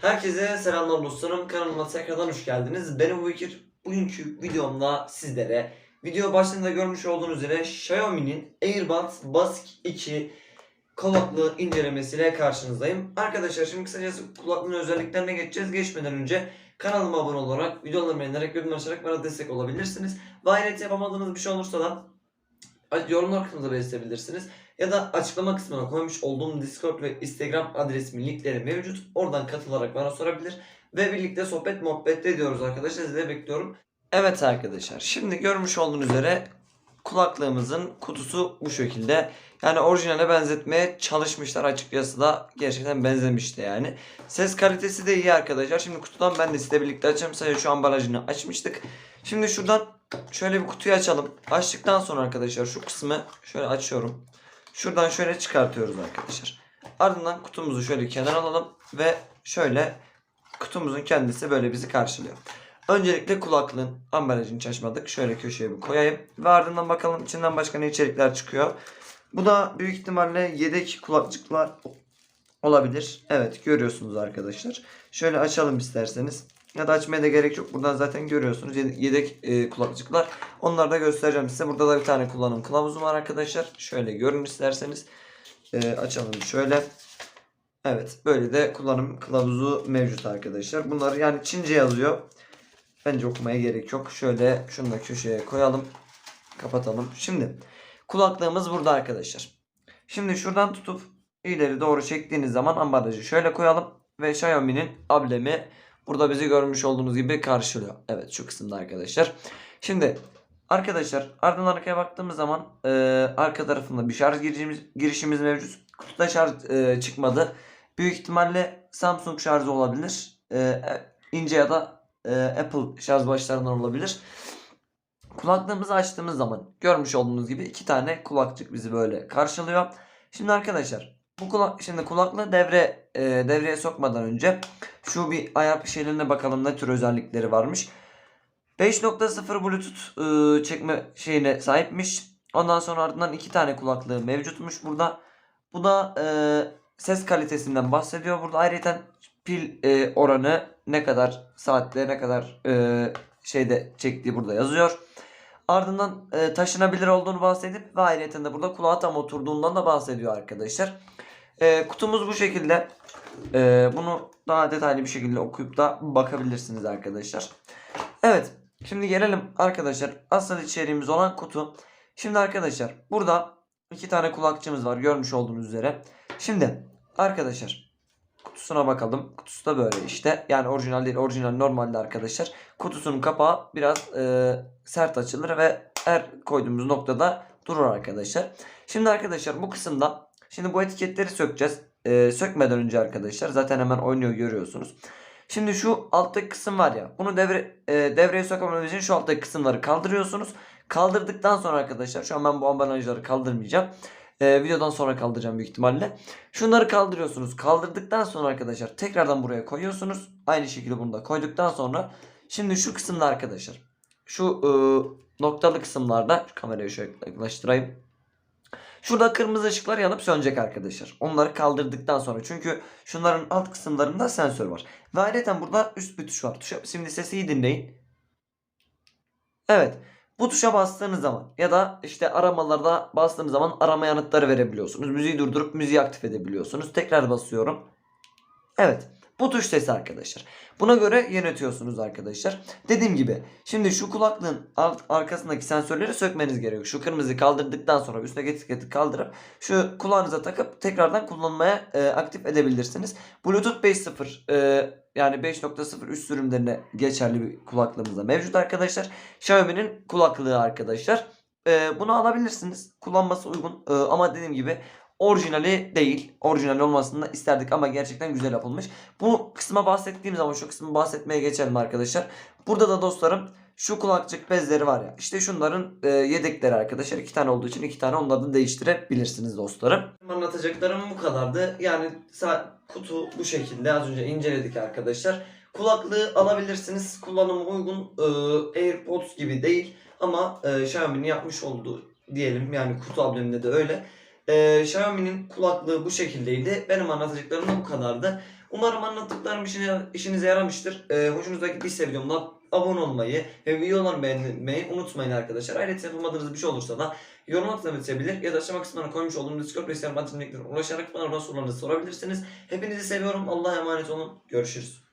Herkese selamlar dostlarım. Kanalıma tekrardan hoş geldiniz. Ben Ebu Bekir. Bugünkü videomda sizlere video başlığında görmüş olduğunuz üzere Xiaomi'nin AirBuds Basic 2 kulaklığı incelemesiyle karşınızdayım. Arkadaşlar şimdi kısacası kulaklığın özelliklerine geçeceğiz. Geçmeden önce kanalıma abone olarak, videolarımı beğenerek, yorumlar açarak bana destek olabilirsiniz. Ve ayrıca yapamadığınız bir şey olursa da yorumlar kısmında belirtebilirsiniz. Ya da açıklama kısmına koymuş olduğum Discord ve Instagram adresimin linkleri mevcut. Oradan katılarak bana sorabilir. Ve birlikte sohbet muhabbet ediyoruz arkadaşlar. Sizi bekliyorum. Evet arkadaşlar. Şimdi görmüş olduğunuz üzere kulaklığımızın kutusu bu şekilde. Yani orijinale benzetmeye çalışmışlar açıkçası da gerçekten benzemişti yani. Ses kalitesi de iyi arkadaşlar. Şimdi kutudan ben de sizle birlikte açayım. Sadece şu ambalajını açmıştık. Şimdi şuradan şöyle bir kutuyu açalım. Açtıktan sonra arkadaşlar şu kısmı şöyle açıyorum. Şuradan şöyle çıkartıyoruz arkadaşlar. Ardından kutumuzu şöyle kenara alalım ve şöyle kutumuzun kendisi böyle bizi karşılıyor. Öncelikle kulaklığın ambalajını açmadık. Şöyle köşeye bir koyayım. Ve ardından bakalım içinden başka ne içerikler çıkıyor. Bu da büyük ihtimalle yedek kulaklıklar olabilir. Evet görüyorsunuz arkadaşlar. Şöyle açalım isterseniz. Ya da açmaya da gerek yok. Buradan zaten görüyorsunuz yedek, e, kulaklıklar. Onları da göstereceğim size. Burada da bir tane kullanım kılavuzu var arkadaşlar. Şöyle görün isterseniz. E, açalım şöyle. Evet böyle de kullanım kılavuzu mevcut arkadaşlar. Bunlar yani Çince yazıyor. Bence okumaya gerek yok. Şöyle şunu da köşeye koyalım. Kapatalım. Şimdi kulaklığımız burada arkadaşlar. Şimdi şuradan tutup ileri doğru çektiğiniz zaman ambalajı şöyle koyalım. Ve Xiaomi'nin ablemi burada bizi görmüş olduğunuz gibi karşılıyor. Evet şu kısımda arkadaşlar. Şimdi arkadaşlar ardından arkaya baktığımız zaman e, arka tarafında bir şarj girişimiz, girişimiz mevcut. Kutuda şarj e, çıkmadı. Büyük ihtimalle Samsung şarjı olabilir. E, e, ince ya da e, Apple şarj başlarından olabilir. Kulaklığımızı açtığımız zaman görmüş olduğunuz gibi iki tane kulakçık bizi böyle karşılıyor. Şimdi arkadaşlar bu kulak şimdi kulaklığı devre e, devreye sokmadan önce şu bir ayar şeylerine bakalım ne tür özellikleri varmış. 5.0 Bluetooth e, çekme şeyine sahipmiş. Ondan sonra ardından iki tane kulaklığı mevcutmuş burada. Bu da e, ses kalitesinden bahsediyor. Burada ayrıca pil e, oranı ne kadar saatte ne kadar e, şeyde çektiği burada yazıyor. Ardından e, taşınabilir olduğunu bahsedip ve ayrıca burada kulağa tam oturduğundan da bahsediyor arkadaşlar. E, kutumuz bu şekilde. E, bunu daha detaylı bir şekilde okuyup da bakabilirsiniz arkadaşlar. Evet. Şimdi gelelim arkadaşlar asıl içeriğimiz olan kutu. Şimdi arkadaşlar burada iki tane kulakçımız var görmüş olduğunuz üzere. Şimdi arkadaşlar kutusuna bakalım. Kutusu da böyle işte. Yani orijinal değil orijinal normalde arkadaşlar. Kutusunun kapağı biraz e, sert açılır ve her koyduğumuz noktada durur arkadaşlar. Şimdi arkadaşlar bu kısımda şimdi bu etiketleri sökeceğiz. E, sökmeden önce arkadaşlar zaten hemen oynuyor görüyorsunuz. Şimdi şu alttaki kısım var ya bunu devre, e, devreye sokabilmemiz için şu alttaki kısımları kaldırıyorsunuz. Kaldırdıktan sonra arkadaşlar şu an ben bu ambalajları kaldırmayacağım. E, videodan sonra kaldıracağım büyük ihtimalle. Şunları kaldırıyorsunuz. Kaldırdıktan sonra arkadaşlar tekrardan buraya koyuyorsunuz. Aynı şekilde bunu da koyduktan sonra şimdi şu kısımda arkadaşlar şu e, noktalı kısımlarda şu kamerayı şöyle yaklaştırayım. Şurada kırmızı ışıklar yanıp sönecek arkadaşlar. Onları kaldırdıktan sonra. Çünkü şunların alt kısımlarında sensör var. Ve ayrıca burada üst bir tuş var. Tuşa, şimdi sesi iyi dinleyin. Evet. Bu tuşa bastığınız zaman ya da işte aramalarda bastığınız zaman arama yanıtları verebiliyorsunuz. Müziği durdurup müziği aktif edebiliyorsunuz. Tekrar basıyorum. Evet. Bu tuş sesi arkadaşlar. Buna göre yönetiyorsunuz arkadaşlar. Dediğim gibi şimdi şu kulaklığın alt, arkasındaki sensörleri sökmeniz gerekiyor. Şu kırmızıyı kaldırdıktan sonra üstüne etiketi kaldırıp şu kulağınıza takıp tekrardan kullanmaya e, aktif edebilirsiniz. Bluetooth 5.0 e, yani 5.0 üst sürümlerine geçerli bir kulaklığımız da mevcut arkadaşlar. Xiaomi'nin kulaklığı arkadaşlar. E, bunu alabilirsiniz. Kullanması uygun E, ama dediğim gibi orijinali değil. Orijinal olmasını da isterdik ama gerçekten güzel yapılmış. Bu kısma bahsettiğim zaman şu kısmı bahsetmeye geçelim arkadaşlar. Burada da dostlarım şu kulakçık bezleri var ya. İşte şunların e, yedekleri arkadaşlar. iki tane olduğu için iki tane onları da değiştirebilirsiniz dostlarım. Anlatacaklarım bu kadardı. Yani kutu bu şekilde az önce inceledik arkadaşlar. Kulaklığı alabilirsiniz. Kullanımı uygun. E, AirPods gibi değil. Ama e, Xiaomi'nin yapmış olduğu diyelim yani kutu ambleminde de öyle. Ee, Xiaomi'nin kulaklığı bu şekildeydi. Benim anlatacaklarım da bu kadardı. Umarım anlattıklarım işine, işinize yaramıştır. Ee, hoşunuza gittiyse videomda abone olmayı ve videolarımı beğenmeyi unutmayın arkadaşlar. Ayrıca yapamadığınız bir şey olursa da yorum atmayı belirtebilir ya da aşağıma kısmına koymuş olduğum Discord ve Instagram ulaşarak bana sorularınızı sorabilirsiniz. Hepinizi seviyorum. Allah'a emanet olun. Görüşürüz.